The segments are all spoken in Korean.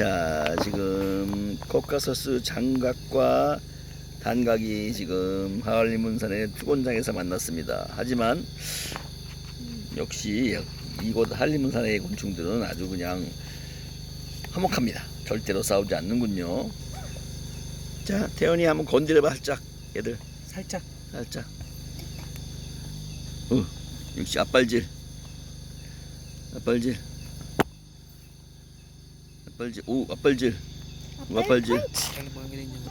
자, 지금 코카소스 장각과 단각이 지금 하얼리 문산의 투곤장에서 만났습니다. 하지만 역시 이곳 한림문산의 곤충들은 아주 그냥 화목합니다. 절대로 싸우지 않는군요. 자, 태연이 한번 건드려봐 살짝, 얘들 살짝 살짝. 어, 역시 앞발질. 앞발질. 앞발질. 오, ang ganyan yun?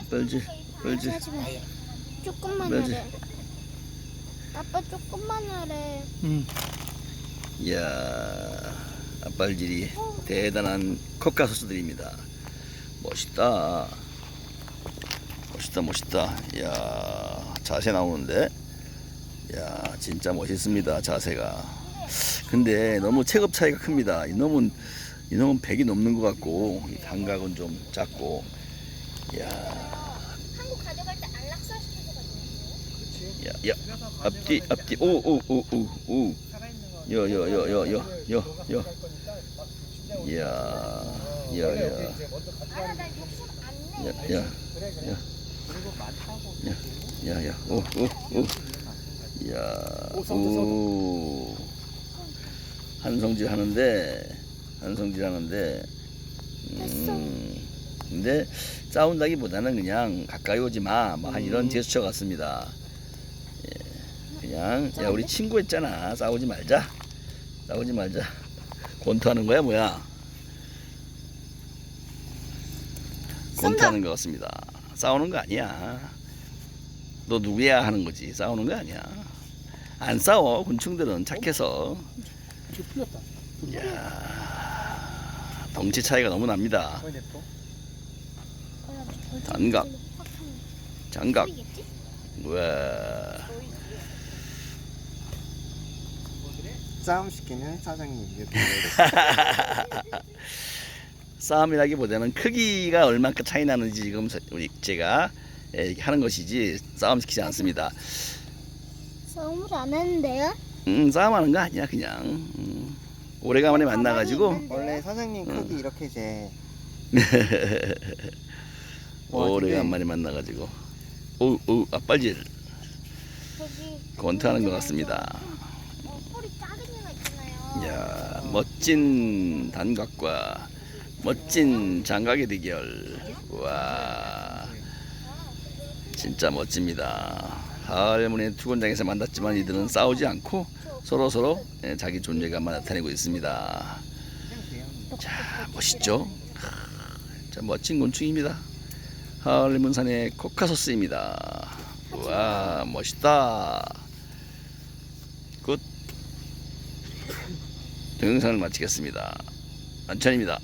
앞발질. 앞발질. 하지 마. 조금만 맞아. 하래. 아빠 조금만 하래. Hmm. 이야, 앞발질이 대단한 코카소스들입니다. 멋있다. 멋있다, 멋있다. 이야, 자세 나오는데. 이야, 진짜 멋있습니다. 자세가. 근데 너무 체급 차이가 큽니다. 이놈은 이놈은 100이 넘는 것 같고 이 감각은 좀 작고. 이야, 한국 가져갈 때 안락사 시켜줘가지고. 야, 야, 앞뒤, 앞뒤, 오, 오, 오, 오, 오. 여, 여, 여, 여, 여, 여, 여. 이야, 야, 야. 야, 야, 그리고 많다고. 야, 야, 오, 오, 오. 이야, 오. 한성질 하는데, 한성질 하는데, 음, 근데 싸운다기보다는 그냥 가까이 오지 마, 뭐한 이런 제스처 같습니다. 예, 그냥 야 우리 친구 했잖아, 싸우지 말자, 싸우지 말자. 권투하는 거야 뭐야? 권투하는 것 같습니다. 싸우는 거 아니야. 너 누구야 하는 거지. 싸우는 거 아니야. 안 싸워. 곤충들은 착해서. 이야, 덩치 차이가 너무 납니다. 단각. 장각. 와, 싸움 시키는 사장님 이렇게 싸움이라기보다는 크기가 얼마큼 차이 나는지 지금 서- 우리 제가 예, 하는 것이지 싸움 시키지 않습니다. 싸움을 안 했는데요? 음, 싸움하는 거 아니야 그냥. 음, 오래간만에 만나가지고. 원래 사장님 응. 크기 이렇게 제. 오래간만에 만나가지고. 오오 앞발질 저기 권투하는 것 같습니다. 이야 멋진 단각과 멋진 장각의 대결. 와 진짜 멋집니다 할머니 투곤장에서 만났지만 이들은 싸우지 않고 서로 서로 예, 자기 존재감만 나타내고 있습니다. 자 멋있죠? 자 멋진 곤충입니다. 할리문산의 코카소스입니다. 와 멋있다. 굿. 동영상을 마치겠습니다. 안찬입니다.